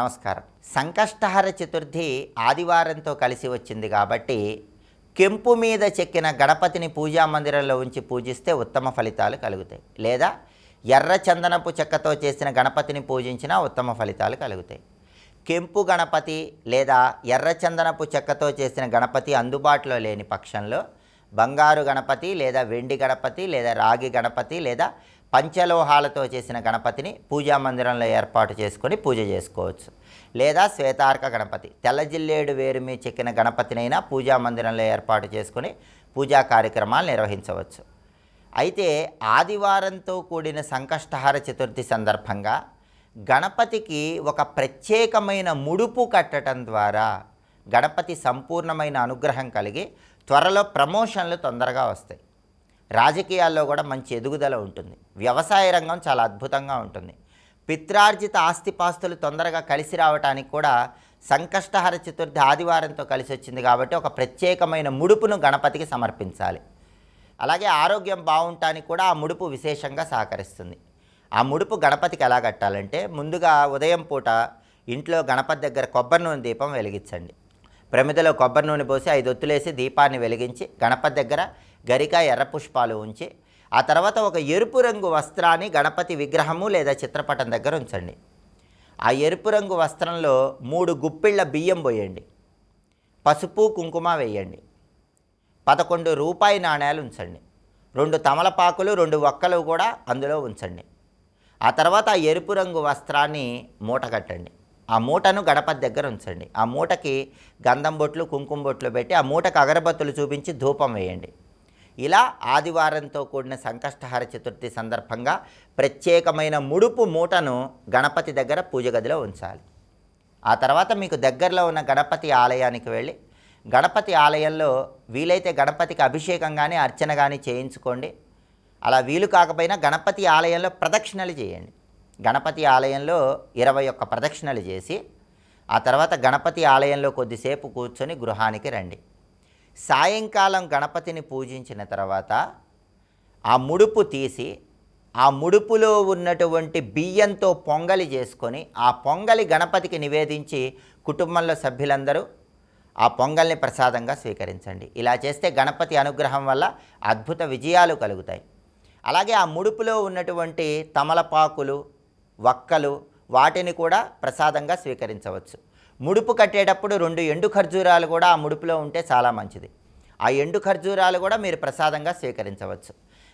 నమస్కారం. సంకష్టహర చతుర్థి ఆదివారంతో కలిసి వచ్చింది కాబట్టి కెంపు మీద చెక్కిన గణపతిని పూజా మందిరంలో ఉంచి పూజిస్తే ఉత్తమ ఫలితాలు కలుగుతాయి. లేదా ఎర్ర చందనపు చెక్కతో చేసిన గణపతిని పూజించినా ఉత్తమ ఫలితాలు కలుగుతాయి. కెంపు గణపతి లేదా ఎర్ర చందనపు చెక్కతో చేసిన గణపతి అందుబాటులో లేని పక్షంలో బంగారు గణపతి లేదా వెండి గణపతి లేదా రాగి గణపతి లేదా పంచలోహాలతో చేసిన గణపతిని పూజా మందిరంలో ఏర్పాటు చేసుకొని పూజ చేసుకోవచ్చు. లేదా శ్వేతార్క గణపతి తెల్ల జిల్లేడు వేరు మీ చెక్కిన గణపతినైనా పూజా మందిరంలో ఏర్పాటు చేసుకొని పూజా కార్యక్రమాలు నిర్వహించవచ్చు. అయితే ఆదివారంతో కూడిన సంకష్టహార చతుర్థి సందర్భంగా గణపతికి ఒక ప్రత్యేకమైన ముడుపు కట్టడం ద్వారా గణపతి సంపూర్ణమైన అనుగ్రహం కలిగి త్వరలో ప్రమోషన్లు తొందరగా వస్తాయి. రాజకీయాల్లో కూడా మంచి ఎదుగుదల ఉంటుంది. వ్యవసాయ రంగం చాలా అద్భుతంగా ఉంటుంది. పిత్రార్జిత ఆస్తిపాస్తులు తొందరగా కలిసి రావడానికి కూడా సంకష్టహర చతుర్థి ఆదివారంతో కలిసి వచ్చింది కాబట్టి ఒక ప్రత్యేకమైన ముడుపును గణపతికి సమర్పించాలి. అలాగే ఆరోగ్యం బాగుంటానికి కూడా ఆ ముడుపు విశేషంగా సహకరిస్తుంది. ఆ ముడుపు గణపతికి ఎలా కట్టాలంటే ముందుగా ఉదయం పూట ఇంట్లో గణపతి దగ్గర కొబ్బరి నూనె దీపం వెలిగించండి. ప్రమిదలో కొబ్బరి నూనె పోసి ఐదు ఒత్తులేసి దీపాన్ని వెలిగించి గణపతి దగ్గర గరిక ఎర్ర పుష్పాలు ఉంచి ఆ తర్వాత ఒక ఎరుపు రంగు వస్త్రాన్ని గణపతి విగ్రహము లేదా చిత్రపటం దగ్గర ఉంచండి. ఆ ఎరుపు రంగు వస్త్రంలో మూడు గుప్పిళ్ళ బియ్యం పోయండి. పసుపు కుంకుమ వేయండి. పదకొండు రూపాయి నాణేలు ఉంచండి. రెండు తమలపాకులు రెండు ఒక్కలు కూడా అందులో ఉంచండి. ఆ తర్వాత ఆ ఎరుపు రంగు వస్త్రాన్ని మూట కట్టండి. ఆ మూటను గణపతి దగ్గర ఉంచండి. ఆ మూటకి గంధం బొట్లు కుంకుమ బొట్లు పెట్టి ఆ మూటకు అగరబత్తులు చూపించి ధూపం వేయండి. ఇలా ఆదివారంతో కూడిన సంకష్టహార చతుర్థి సందర్భంగా ప్రత్యేకమైన ముడుపు మూటను గణపతి దగ్గర పూజ గదిలో ఉంచాలి. ఆ తర్వాత మీకు దగ్గరలో ఉన్న గణపతి ఆలయానికి వెళ్ళి గణపతి ఆలయంలో వీలైతే గణపతికి అభిషేకం కానీ అర్చన కానీ చేయించుకోండి. అలా వీలు కాకపోయినా గణపతి ఆలయంలో ప్రదక్షిణలు చేయండి. గణపతి ఆలయంలో ఇరవై ఒక్క ప్రదక్షిణలు చేసి ఆ తర్వాత గణపతి ఆలయంలో కొద్దిసేపు కూర్చొని గృహానికి రండి. సాయంకాలం గణపతిని పూజించిన తర్వాత ఆ ముడుపు తీసి ఆ ముడుపులో ఉన్నటువంటి బియ్యంతో పొంగలి చేసుకొని ఆ పొంగలి గణపతికి నివేదించి కుటుంబంలో సభ్యులందరూ ఆ పొంగల్ని ప్రసాదంగా స్వీకరించండి. ఇలా చేస్తే గణపతి అనుగ్రహం వల్ల అద్భుత విజయాలు కలుగుతాయి. అలాగే ఆ ముడుపులో ఉన్నటువంటి తమలపాకులు వక్కలు వాటిని కూడా ప్రసాదంగా స్వీకరించవచ్చు. ముడుపు కట్టేటప్పుడు రెండు ఎండు ఖర్జూరాలు కూడా ఆ ముడుపులో ఉంటే చాలా మంచిది. ఆ ఎండు ఖర్జూరాలు కూడా మీరు ప్రసాదంగా స్వీకరించవచ్చు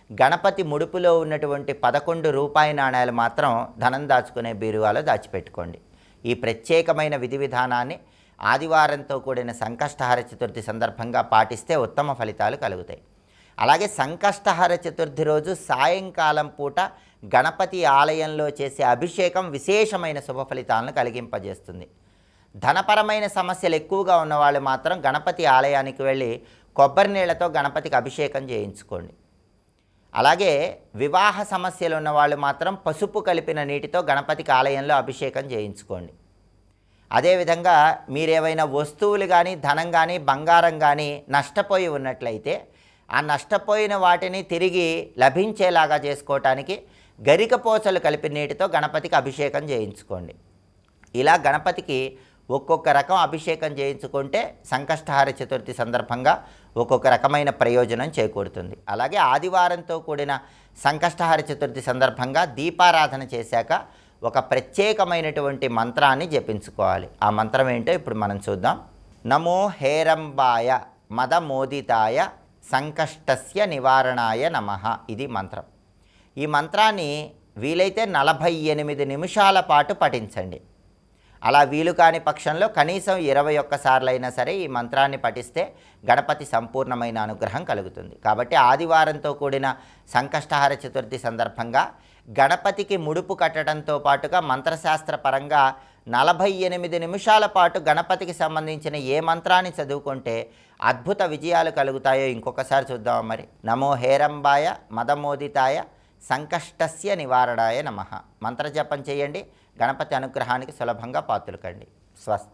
గణపతి ముడుపులో ఉన్నటువంటి పదకొండు రూపాయి నాణ్యాలు మాత్రం ధనం దాచుకునే బీరువాలో దాచిపెట్టుకోండి. ఈ ప్రత్యేకమైన విధి విధానాన్ని ఆదివారంతో కూడిన సంకష్టహార చతుర్థి సందర్భంగా పాటిస్తే ఉత్తమ ఫలితాలు కలుగుతాయి. అలాగే సంకష్టహార చతుర్థి రోజు సాయంకాలం పూట గణపతి ఆలయంలో చేసే అభిషేకం విశేషమైన శుభ ఫలితాలను కలిగింపజేస్తుంది. ధనపరమైన సమస్యలు ఎక్కువగా ఉన్నవాళ్ళు మాత్రం గణపతి ఆలయానికి వెళ్ళి కొబ్బరి నీళ్ళతో గణపతికి అభిషేకం చేయించుకోండి. అలాగే వివాహ సమస్యలు ఉన్నవాళ్ళు మాత్రం పసుపు కలిపిన నీటితో గణపతికి ఆలయంలో అభిషేకం చేయించుకోండి. అదేవిధంగా మీరేవైనా వస్తువులు కానీ ధనం కానీ బంగారం కానీ నష్టపోయి ఉన్నట్లయితే ఆ నష్టపోయిన వాటిని తిరిగి లభించేలాగా చేసుకోవటానికి గరిక పోచలు కలిపి నీటితో గణపతికి అభిషేకం చేయించుకోండి. ఇలా గణపతికి ఒక్కొక్క రకం అభిషేకం చేయించుకుంటే సంకష్టహార చతుర్థి సందర్భంగా ఒక్కొక్క రకమైన ప్రయోజనం చేకూరుతుంది. అలాగే ఆదివారంతో కూడిన సంకష్టహార చతుర్థి సందర్భంగా దీపారాధన చేశాక ఒక ప్రత్యేకమైనటువంటి మంత్రాన్ని జపించుకోవాలి. ఆ మంత్రం ఏంటో ఇప్పుడు మనం చూద్దాం. నమో హేరంబాయ మదమోదితాయ సంకష్టస్య నివారణాయ నమః ఇది మంత్రం. ఈ మంత్రాన్ని వీలైతే నలభై ఎనిమిది నిమిషాల పాటు పఠించండి. అలా వీలు కాని పక్షంలో కనీసం ఇరవై ఒక్కసార్లైనా సరే ఈ మంత్రాన్ని పఠిస్తే గణపతి సంపూర్ణమైన అనుగ్రహం కలుగుతుంది. కాబట్టి ఆదివారంతో కూడిన సంకష్టహార చతుర్థి సందర్భంగా గణపతికి ముడుపు కట్టడంతో పాటుగా మంత్రశాస్త్ర పరంగా నలభై ఎనిమిది నిమిషాల పాటు గణపతికి సంబంధించిన ఏ మంత్రాన్ని చదువుకుంటే అద్భుత విజయాలు కలుగుతాయో ఇంకొకసారి చూద్దాం మరి. నమో హేరంబాయ మదమోదితాయ సంకష్టస్య నివారణాయ నమ. మంత్రజపం చేయండి. గణపతి అనుగ్రహానికి సులభంగా పాతులకండి స్వస్తి.